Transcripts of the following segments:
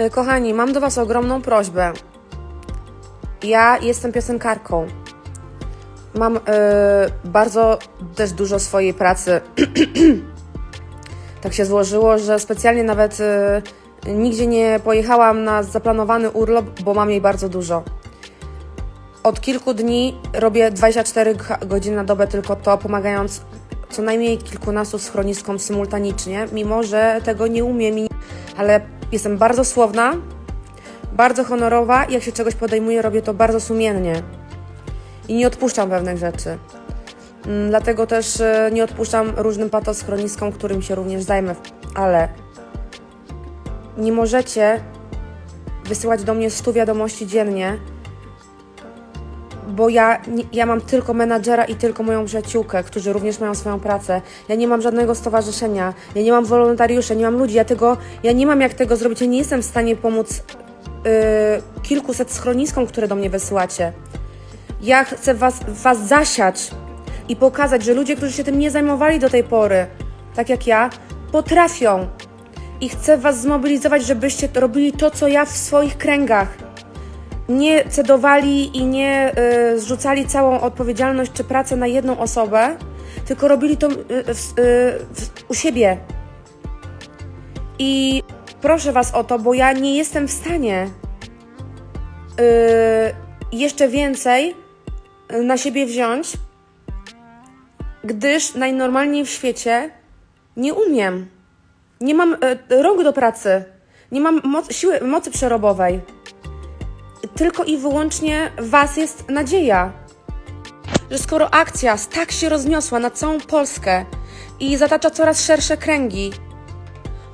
Y, Kochani, mam do Was ogromną prośbę. Ja jestem piosenkarką. Mam y, bardzo też dużo swojej pracy. tak się złożyło, że specjalnie nawet y, nigdzie nie pojechałam na zaplanowany urlop, bo mam jej bardzo dużo. Od kilku dni robię 24 g- godziny na dobę tylko to, pomagając co najmniej kilkunastu schroniskom symultanicznie, mimo że tego nie umiem, ale jestem bardzo słowna, bardzo honorowa i jak się czegoś podejmuję, robię to bardzo sumiennie i nie odpuszczam pewnych rzeczy. Mm, Dlatego też e, nie odpuszczam różnym patoschroniskom, którym się również zajmę, ale nie możecie wysyłać do mnie 100 wiadomości dziennie, bo ja, ja mam tylko menadżera i tylko moją przyjaciółkę, którzy również mają swoją pracę. Ja nie mam żadnego stowarzyszenia, ja nie mam wolontariuszy, nie mam ludzi, ja tego, ja nie mam jak tego zrobić, ja nie jestem w stanie pomóc yy, kilkuset schroniskom, które do mnie wysyłacie. Ja chcę was, was zasiać i pokazać, że ludzie, którzy się tym nie zajmowali do tej pory, tak jak ja, potrafią. I chcę was zmobilizować, żebyście robili to, co ja w swoich kręgach nie cedowali i nie y, zrzucali całą odpowiedzialność czy pracę na jedną osobę, tylko robili to y, y, u siebie. I proszę Was o to, bo ja nie jestem w stanie y, jeszcze więcej na siebie wziąć, gdyż najnormalniej w świecie nie umiem. Nie mam y, rąk do pracy, nie mam moc, siły, mocy przerobowej tylko i wyłącznie Was jest nadzieja. Że skoro akcja tak się rozniosła na całą Polskę i zatacza coraz szersze kręgi,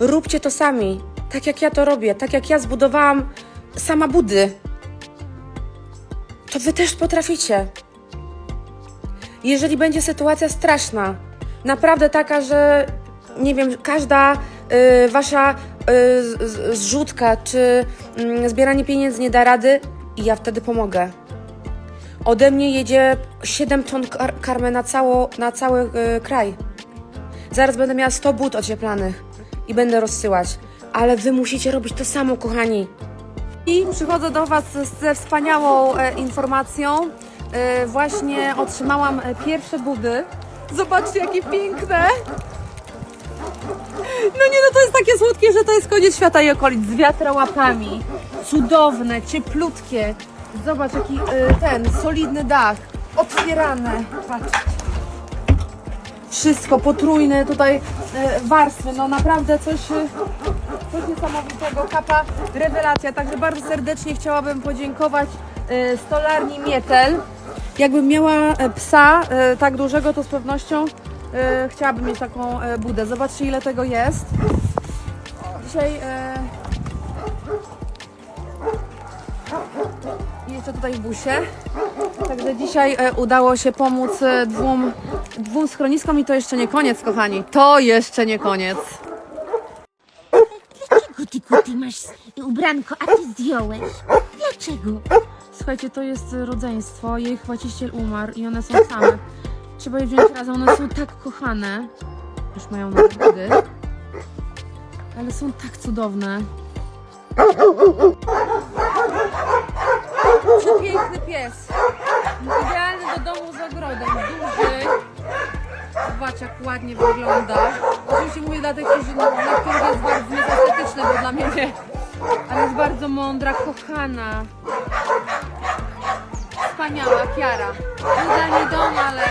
róbcie to sami, tak jak ja to robię, tak jak ja zbudowałam sama budy. To Wy też potraficie. Jeżeli będzie sytuacja straszna, naprawdę taka, że nie wiem, każda y, wasza zrzutka czy y, zbieranie pieniędzy nie da rady, i ja wtedy pomogę. Ode mnie jedzie 7 ton kar- karmy na, cało, na cały y, kraj. Zaraz będę miała 100 but ocieplanych i będę rozsyłać. Ale wy musicie robić to samo, kochani. I przychodzę do Was ze wspaniałą e, informacją. E, właśnie otrzymałam e, pierwsze budy. Zobaczcie, jakie piękne! No nie, no to jest takie słodkie, że to jest koniec świata i okolic. Z wiatrołapami. Cudowne, cieplutkie. Zobacz, jaki e, ten solidny dach. Otwierane. Patrz. Wszystko potrójne tutaj e, warstwy. No naprawdę coś, e, coś niesamowitego. Kapa rewelacja. Także bardzo serdecznie chciałabym podziękować e, stolarni Mietel. Jakbym miała e, psa e, tak dużego, to z pewnością e, chciałabym mieć taką e, budę. Zobaczcie ile tego jest. Dzisiaj e, jeszcze tutaj w busie. Także dzisiaj e, udało się pomóc e, dwóm, dwóm schroniskom i to jeszcze nie koniec, kochani. To jeszcze nie koniec. Dlaczego ty kuty masz ubranko, a ty zdjąłeś? Dlaczego? Słuchajcie, to jest rodzeństwo. Jej właściciel umarł i one są same. Trzeba je wziąć razem. One są tak kochane. Już mają budy. Ale są tak cudowne. Przepiękny pies. Idealny do domu z ogrodem. Duży. Zobacz jak ładnie wygląda. Oczywiście mówię dla tych, którzy, dla jest bardzo niesestetyczne, bo dla mnie nie. Ale jest bardzo mądra, kochana. Wspaniała Kiara. Udany dom, ale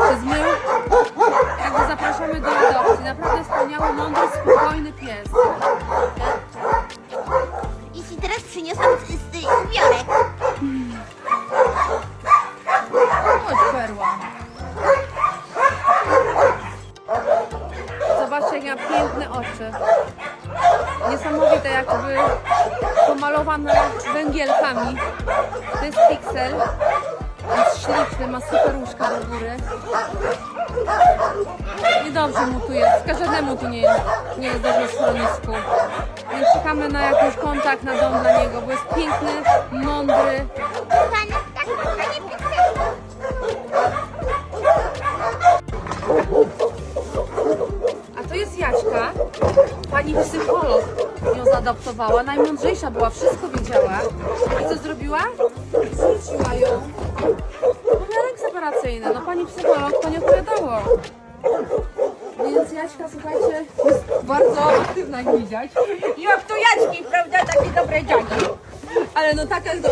przez mył. Także zapraszamy do adopcji. Naprawdę wspaniały, mądry, spokojny pies. I ci teraz przyniosłam z, z, ubiorek. Chodź, perła. Zobaczcie, jak ma piękne oczy. Niesamowite, jakby pomalowane węgielkami. To jest piksel. Jest śliczny, ma super łóżka do góry. Niedobrze mu tu jest. Każdemu tu nie nie jest dobrze w schronisku. Więc czekamy na jakiś kontakt na dom dla niego, bo jest piękny, mądry. A to jest Jaśka, pani psycholog. Ją zaadoptowała, najmądrzejsza była, wszystko wiedziała. I co zrobiła? Zrzuciła ją. No no pani psycholog to nie opowiadało. Więc Jaśka, słuchajcie, jest bardzo aktywna jak widać. I jak to Jaćki, prawda? Takie dobre dziadki. Ale no taka jest do...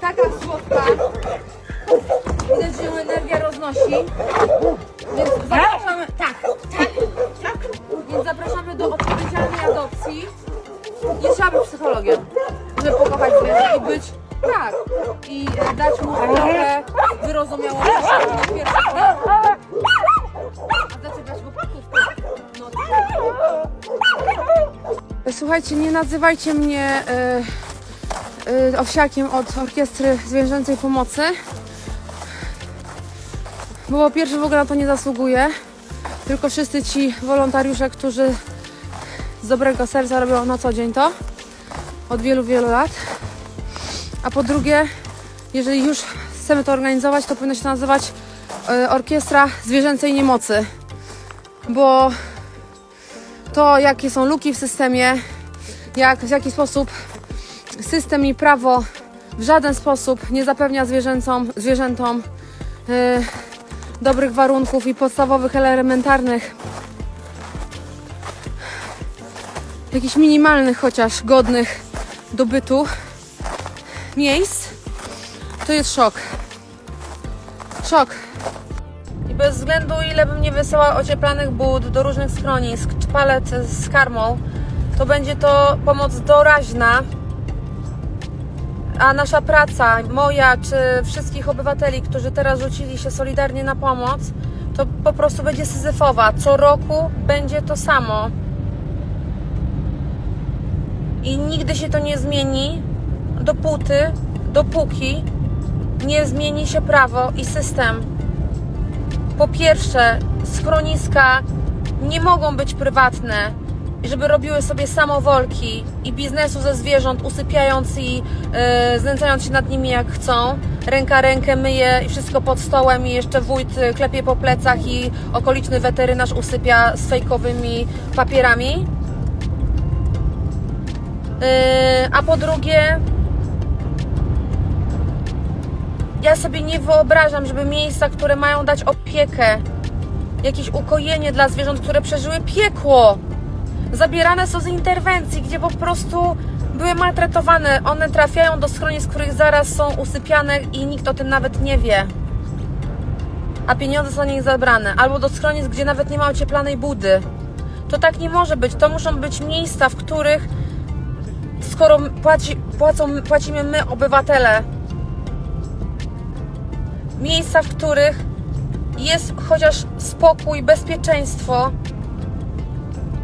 taka słodka. Widać, że ją energia roznosi. Więc zapraszamy. Tak, tak, tak. Więc zapraszamy do odpowiedzialnej adopcji. Nie trzeba być psychologiem, żeby pokochać zwierzę i być. Tak. I e, dać mu trochę wyrozumiałości. A zaczepiać? No tak. Słuchajcie, nie nazywajcie mnie y, y, owsiakiem od Orkiestry Zwierzęcej Pomocy. Bo po pierwsze w ogóle na to nie zasługuję. Tylko wszyscy ci wolontariusze, którzy z dobrego serca robią na co dzień to. Od wielu, wielu lat. A po drugie, jeżeli już chcemy to organizować, to powinno się nazywać y, Orkiestra Zwierzęcej Niemocy. Bo to, jakie są luki w systemie, jak, w jaki sposób system i prawo w żaden sposób nie zapewnia zwierzęcom, zwierzętom y, dobrych warunków i podstawowych, elementarnych, jakichś minimalnych chociaż godnych do bytu miejsc, to jest szok. Szok. I bez względu ile bym nie wysyłała ocieplanych bud do różnych schronisk czy palet z karmą, to będzie to pomoc doraźna. A nasza praca, moja czy wszystkich obywateli, którzy teraz rzucili się solidarnie na pomoc, to po prostu będzie syzyfowa. Co roku będzie to samo. I nigdy się to nie zmieni, dopóty, dopóki nie zmieni się prawo i system. Po pierwsze, schroniska nie mogą być prywatne, żeby robiły sobie samowolki i biznesu ze zwierząt, usypiając i yy, znęcając się nad nimi jak chcą. Ręka rękę myje i wszystko pod stołem i jeszcze wójt y, klepie po plecach i okoliczny weterynarz usypia z fejkowymi papierami. Yy, a po drugie, ja sobie nie wyobrażam, żeby miejsca, które mają dać opiekę, jakieś ukojenie dla zwierząt, które przeżyły piekło, zabierane są z interwencji, gdzie po prostu były maltretowane. One trafiają do schronisk, których zaraz są usypiane i nikt o tym nawet nie wie. A pieniądze są nich zabrane. Albo do schronisk, gdzie nawet nie ma ocieplanej budy. To tak nie może być. To muszą być miejsca, w których skoro płaci, płacą, płacimy my, obywatele, miejsca, w których jest chociaż spokój, bezpieczeństwo,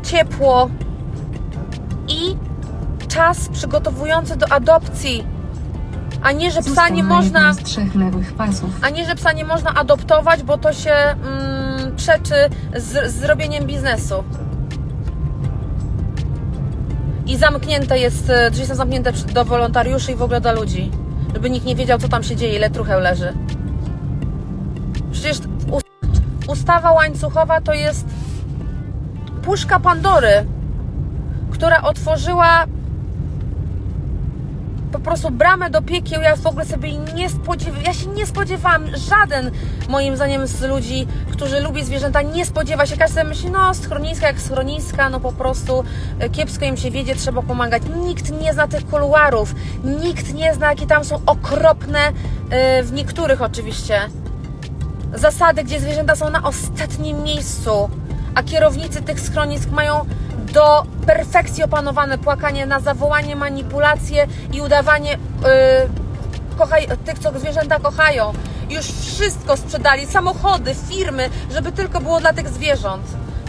ciepło i czas przygotowujący do adopcji, a nie, że psa nie można, jednym z trzech lewych pasów. a nie, że psa nie można adoptować, bo to się mm, przeczy z, z zrobieniem biznesu. I zamknięte jest, e, drzwi są zamknięte do wolontariuszy i w ogóle do ludzi. Żeby nikt nie wiedział, co tam się dzieje, ile trucheł leży. Przecież us- ustawa łańcuchowa to jest puszka Pandory, która otworzyła po prostu bramę do piekieł. Ja w ogóle sobie nie spodziewałam, ja się nie spodziewałam, żaden moim zdaniem z ludzi, którzy lubi zwierzęta, nie spodziewa się. Każdy myśli, no schroniska jak schroniska, no po prostu e, kiepsko im się wiedzie, trzeba pomagać. Nikt nie zna tych kuluarów, nikt nie zna, jakie tam są okropne, e, w niektórych oczywiście, zasady, gdzie zwierzęta są na ostatnim miejscu, a kierownicy tych schronisk mają do perfekcji opanowane płakanie na zawołanie, manipulacje i udawanie yy, kochaj, tych, co zwierzęta kochają. Już wszystko sprzedali, samochody, firmy, żeby tylko było dla tych zwierząt.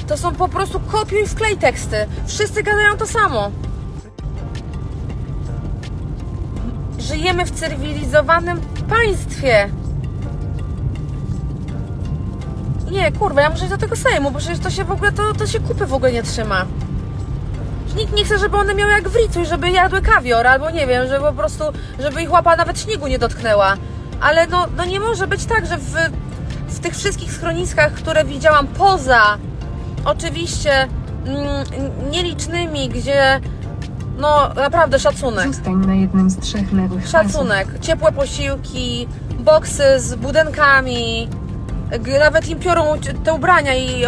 To są po prostu kopiuj wklej teksty. Wszyscy gadają to samo. Żyjemy w cywilizowanym państwie. Nie, kurwa, ja muszę iść do tego Sejmu, bo przecież to się w ogóle, to, to się kupy w ogóle nie trzyma. Nikt nie chce, żeby one miały jak w Ricuj, żeby jadły kawior, albo nie wiem, żeby po prostu, żeby ich łapa nawet śniegu nie dotknęła. Ale no, no nie może być tak, że w, w tych wszystkich schroniskach, które widziałam poza oczywiście mm, nielicznymi, gdzie no naprawdę szacunek. Zostań na jednym z trzech lewych. Szacunek, ciepłe posiłki, boksy z budenkami, g- nawet im piorą te ubrania i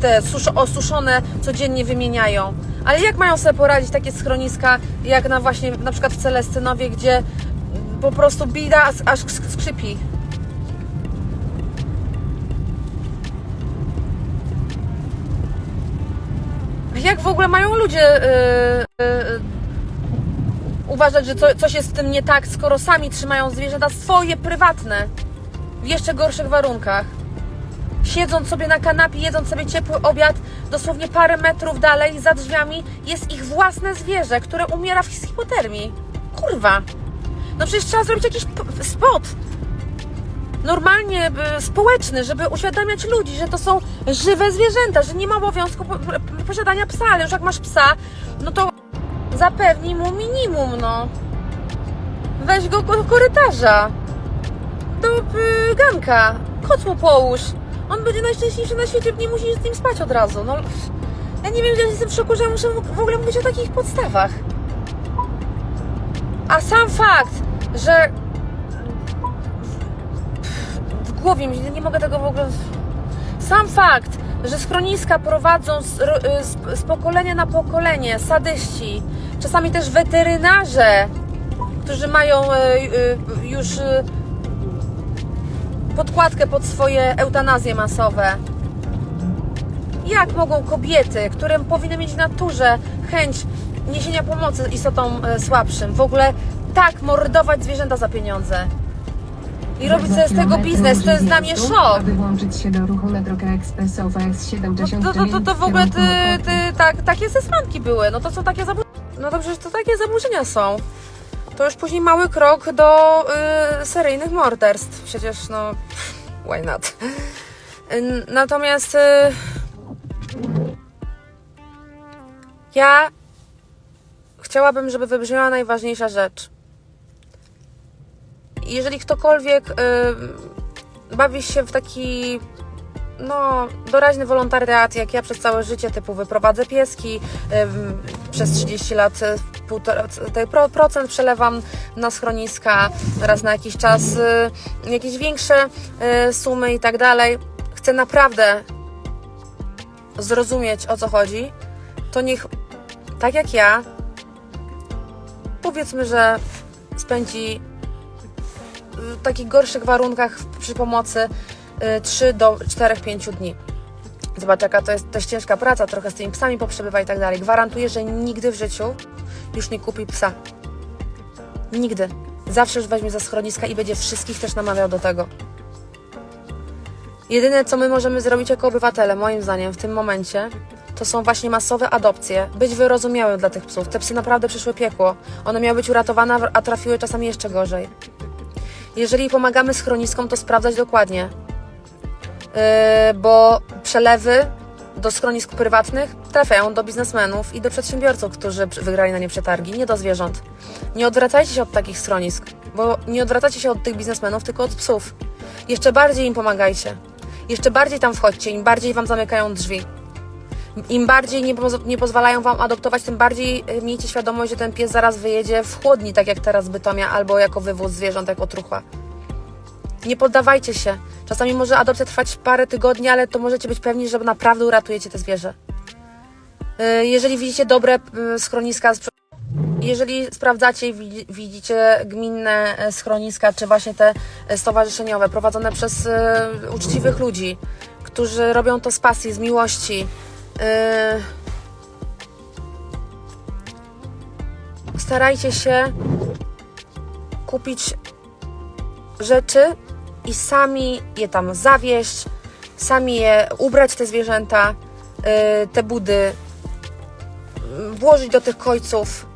te susz, osuszone codziennie wymieniają. Ale jak mają sobie poradzić takie schroniska, jak na właśnie na przykład w Celestynowie, gdzie po prostu bida aż- aż sk- skrzypi. Jak w ogóle mają ludzie yy, yy, uważać, że co, coś jest z tym nie tak, skoro sami trzymają zwierzęta swoje, prywatne, w jeszcze gorszych warunkach. Siedząc sobie na kanapie, jedząc sobie ciepły obiad, dosłownie parę metrów dalej, za drzwiami, jest ich własne zwierzę, które umiera w hipotermii. Kurwa! No przecież trzeba zrobić jakiś spot normalnie y, społeczny, żeby uświadamiać ludzi, że to są żywe zwierzęta, że nie ma obowiązku po- po- posiadania psa, ale już jak masz psa, no to zapewnij mu minimum, no. Weź go do korytarza, do y, ganka, koc mu połóż. On będzie najszczęśliwszy na świecie, nie musisz z nim spać od razu, no. Ja nie wiem, ja jestem w szoku, że muszę w ogóle mówić o takich podstawach. A sam fakt, że w głowie mi, nie mogę tego w ogóle. Sam fakt, że schroniska prowadzą z, ro- z, z pokolenia na pokolenie sadyści, czasami też weterynarze, którzy mają e, e, już podkładkę pod swoje eutanazje masowe. Jak mogą kobiety, które powinny mieć w naturze chęć niesienia pomocy istotom e, słabszym, w ogóle tak mordować zwierzęta za pieniądze? I robić sobie z tego biznes, to jest dla mnie szok. Aby włączyć się do ruchu na drogę ekspresowa No S70 to, to, to, to w ogóle ty, ty, tak, takie zesłanki były, no to są takie zaburzenia. No dobrze, że to takie zaburzenia są. To już później mały krok do y, seryjnych morderstw. Przecież no, why not? Natomiast y, ja chciałabym, żeby wybrzmiała najważniejsza rzecz. Jeżeli ktokolwiek y, bawi się w taki no, doraźny wolontariat, jak ja przez całe życie, typu wyprowadzę pieski, przez 30 lat pro, procent przelewam na schroniska, raz na jakiś czas y, jakieś większe y, sumy i tak dalej. Chcę naprawdę zrozumieć o co chodzi, to niech tak jak ja, powiedzmy, że spędzi w takich gorszych warunkach przy pomocy 3 do 4-5 dni. Zobacz, jaka to jest też ciężka praca, trochę z tymi psami poprzebywa i tak dalej. Gwarantuję, że nigdy w życiu już nie kupi psa. Nigdy. Zawsze już weźmie za schroniska i będzie wszystkich też namawiał do tego. Jedyne, co my możemy zrobić jako obywatele, moim zdaniem, w tym momencie, to są właśnie masowe adopcje. Być wyrozumiałym dla tych psów. Te psy naprawdę przyszły piekło. One miały być uratowane, a trafiły czasami jeszcze gorzej. Jeżeli pomagamy schroniskom, to sprawdzać dokładnie, bo przelewy do schronisk prywatnych trafiają do biznesmenów i do przedsiębiorców, którzy wygrali na nie przetargi, nie do zwierząt. Nie odwracajcie się od takich schronisk, bo nie odwracacie się od tych biznesmenów, tylko od psów. Jeszcze bardziej im pomagajcie. Jeszcze bardziej tam wchodźcie, im bardziej wam zamykają drzwi. Im bardziej nie, poz- nie pozwalają wam adoptować, tym bardziej y, miejcie świadomość, że ten pies zaraz wyjedzie w chłodni, tak jak teraz Bytomia, albo jako wywóz zwierząt, jako truchła. Nie poddawajcie się. Czasami może adopcja trwać parę tygodni, ale to możecie być pewni, że naprawdę uratujecie te zwierzę. Y, Jeżeli widzicie dobre y, schroniska, jeżeli sprawdzacie i widzi- widzicie gminne e, schroniska, czy właśnie te stowarzyszeniowe, prowadzone przez uczciwych ludzi, którzy robią to z pasji, z miłości, starajcie się kupić rzeczy i sami je tam zawieść, sami je ubrać te zwierzęta, y, te budy, y, włożyć do tych kojców,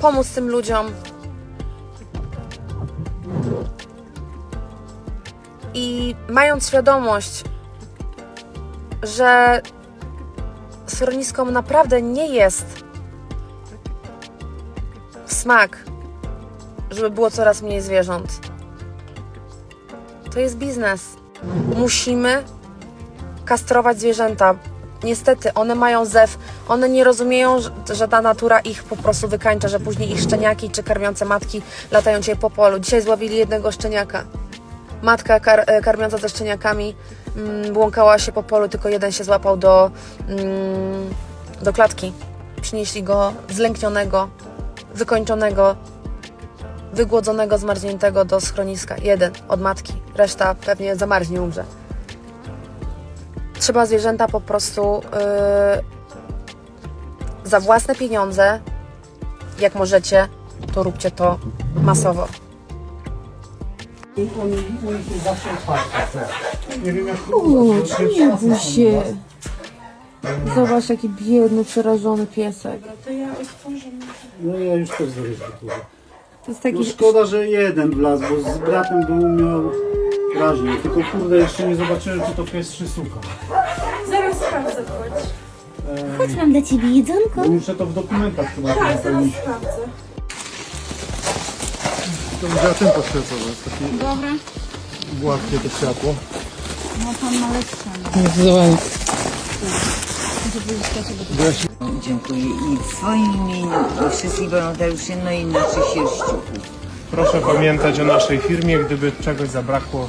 pomóc tym ludziom. I mając świadomość, że schroniskom naprawdę nie jest w smak żeby było coraz mniej zwierząt. To jest biznes. Musimy kastrować zwierzęta. Niestety, one mają zew, one nie rozumieją, że, ta natura ich po prostu wykańcza, że później ich szczeniaki czy karmiące matki latają dzisiaj po polu. Dzisiaj złowili jednego szczeniaka. Matka kar, e, karmiąca ze szczeniakami mm, błąkała się po polu, tylko jeden się złapał do, mm, do klatki. Przynieśli go zlęknionego, wykończonego, wygłodzonego, zmarzniętego do schroniska. Jeden od matki, reszta pewnie zamarznie, umrze. Trzeba zwierzęta po prostu yy, za własne pieniądze, jak możecie, to róbcie to masowo. Nie bój się. Zobacz, jaki biedny, przerażony piesek. No ja już też zaryzykuję. To jest taki... No szkoda, że jeden wlazł, bo z bratem był miał raźniej. Tylko kurde, jeszcze nie zobaczyłem, czy to pies czy suka. Chodź, mam dla ciebie jedzonko. Bo muszę to w dokumentach chyba tak, zapełnić. To będzie ja tym poświecę, bo jest takie Dobra. gładkie to światło. Dziękuję i w swoim imieniu i wszystkich wolontariuszy, no i naszych sierściuchów. Proszę pamiętać o naszej firmie, gdyby czegoś zabrakło,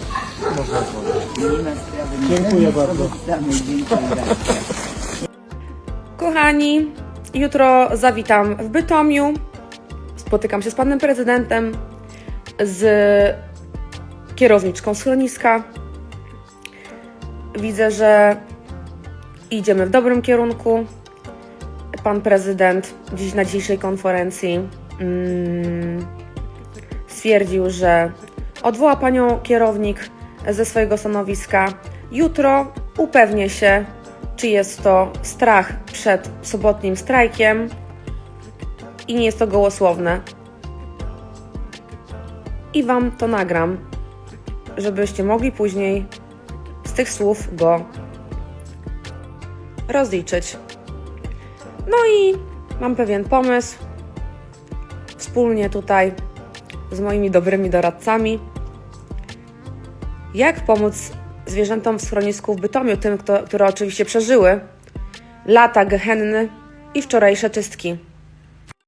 można dzwonić. Nie ma sprawy. Dziękuję bardzo. Dziękuję bardzo. Kochani, jutro zawitam w Bytomiu. Spotykam się z panem prezydentem, z kierowniczką schroniska. Widzę, że idziemy w dobrym kierunku. Pan prezydent dziś na dzisiejszej konferencji mm, stwierdził, że odwoła panią kierownik ze swojego stanowiska. Jutro upewnię się, czy jest to strach przed sobotnim strajkiem i nie jest to gołosłowne. I Wam to nagram, żebyście mogli później z tych słów go rozliczyć. No i mam pewien pomysł. Wspólnie tutaj z moimi dobrymi doradcami. Jak pomóc zwierzętom w schronisku w Bytomiu, tym, kto, które oczywiście przeżyły lata gehenny i wczorajsze czystki.